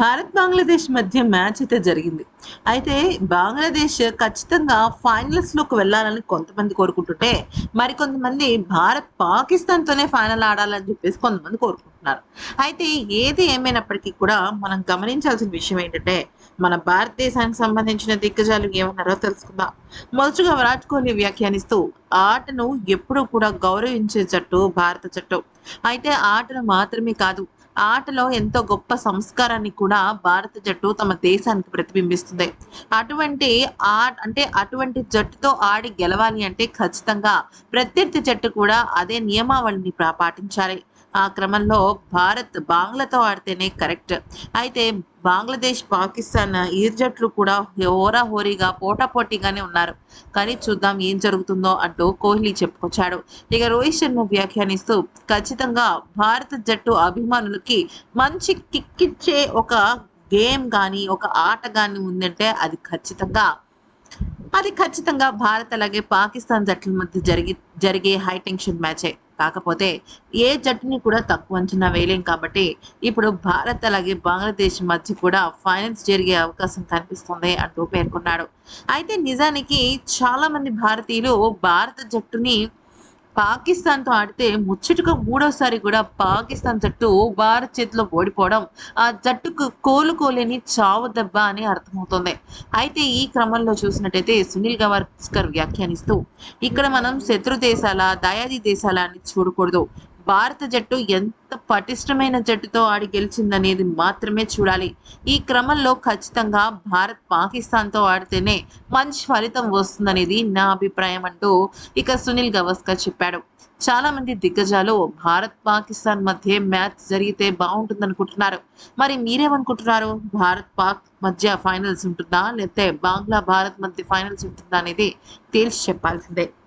భారత్ బంగ్లాదేశ్ మధ్య మ్యాచ్ అయితే జరిగింది. అయితే బంగ్లాదేశ్ ఖచ్చితంగా ఫైనల్స్లోకి వెళ్ళాలని కొంతమంది కోరుకుంటుంటే మరికొంతమంది భారత్ పాకిస్తాన్ తోనే ఫైనల్ ఆడాలని చెప్పేసి కొంతమంది కోరుకుంటున్నారు. అయితే ఏది ఏమైనప్పటికీ కూడా మనం గమనించాల్సిన విషయం ఏంటంటే మన భారతదేశానికి సంబంధించిన దిగ్గజాలు ఏమన్నారో తెలుసుకుందాం. మొదటగా విరాట్ కోహ్లీ వ్యాఖ్యానిస్తూ ఆటను ఎప్పుడూ కూడా గౌరవించే జట్టు భారత జట్టు. అయితే ఆటను మాత్రమే కాదు ఆటలో ఎంతో గొప్ప సంస్కారాన్ని కూడా భారత జట్టు తమ దేశానికి ప్రతిబింబిస్తుంది. అటువంటి ఆ అంటే అటువంటి జట్టుతో ఆడి గెలవాలి అంటే ఖచ్చితంగా ప్రత్యర్థి జట్టు కూడా అదే నియమావళిని పాటించాలి. ఆ క్రమంలో భారత్ బాంగ్లాతో ఆడితేనే కరెక్ట్. అయితే బంగ్లాదేశ్ పాకిస్తాన్ ఇరు జట్లు కూడా హోరాహోరీగా పోటాపోటీగానే ఉన్నారు. కానీ చూద్దాం ఏం జరుగుతుందో అంటూ కోహ్లీ చెప్పుకొచ్చాడు. ఇక రోహిత్ శర్మ వ్యాఖ్యానిస్తూ ఖచ్చితంగా భారత జట్టు అభిమానులకి మంచి కిక్కిచ్చే ఒక గేమ్ కానీ ఒక ఆట కానీ ఉందంటే అది ఖచ్చితంగా అది ఖచ్చితంగా భారత్ అలాగే పాకిస్తాన్ జట్ల మధ్య జరిగి జరిగే హై టెన్షన్ మ్యాచే కాకపోతే ఏ జట్టుని కూడా తక్కువ అంచనా వేయలేం కాబట్టి ఇప్పుడు భారత్ అలాగే బంగ్లాదేశ్ మధ్య కూడా ఫైనల్స్ జరిగే అవకాశం కనిపిస్తుంది అంటూ పేర్కొన్నాడు. అయితే నిజానికి చాలా మంది భారతీయులు భారత జట్టుని పాకిస్తాన్తో ఆడితే ముచ్చటగా మూడోసారి కూడా పాకిస్తాన్ జట్టు భారత్ చేతిలో ఓడిపోవడం ఆ జట్టుకు కోలుకోలేని చావు దెబ్బ అని అర్థమవుతుంది. అయితే ఈ క్రమంలో చూసినట్టయితే సునీల్ గవాస్కర్ వ్యాఖ్యానిస్తూ ఇక్కడ మనం శత్రు దేశాల దయాది దేశాల అని చూడకూడదు. భారత జట్టు ఎంత పటిష్టమైన జట్టుతో ఆడి గెలిచిందనేది మాత్రమే చూడాలి. ఈ క్రమంలో ఖచ్చితంగా భారత్ పాకిస్తాన్తో ఆడితేనే మంచి ఫలితం వస్తుందనేది నా అభిప్రాయం అంటూ ఇక సునీల్ గవస్కర్ చెప్పాడు. చాలా మంది దిగ్గజాలు భారత్ పాకిస్తాన్ మధ్య మ్యాచ్ జరిగితే బాగుంటుంది అనుకుంటున్నారు మరి మీరేమనుకుంటున్నారు? భారత్ పాక్ మధ్య ఫైనల్స్ ఉంటుందా? లేకపోతే బంగ్లా భారత్ మధ్య ఫైనల్స్ ఉంటుందా అనేది తేల్చి చెప్పాల్సిందే.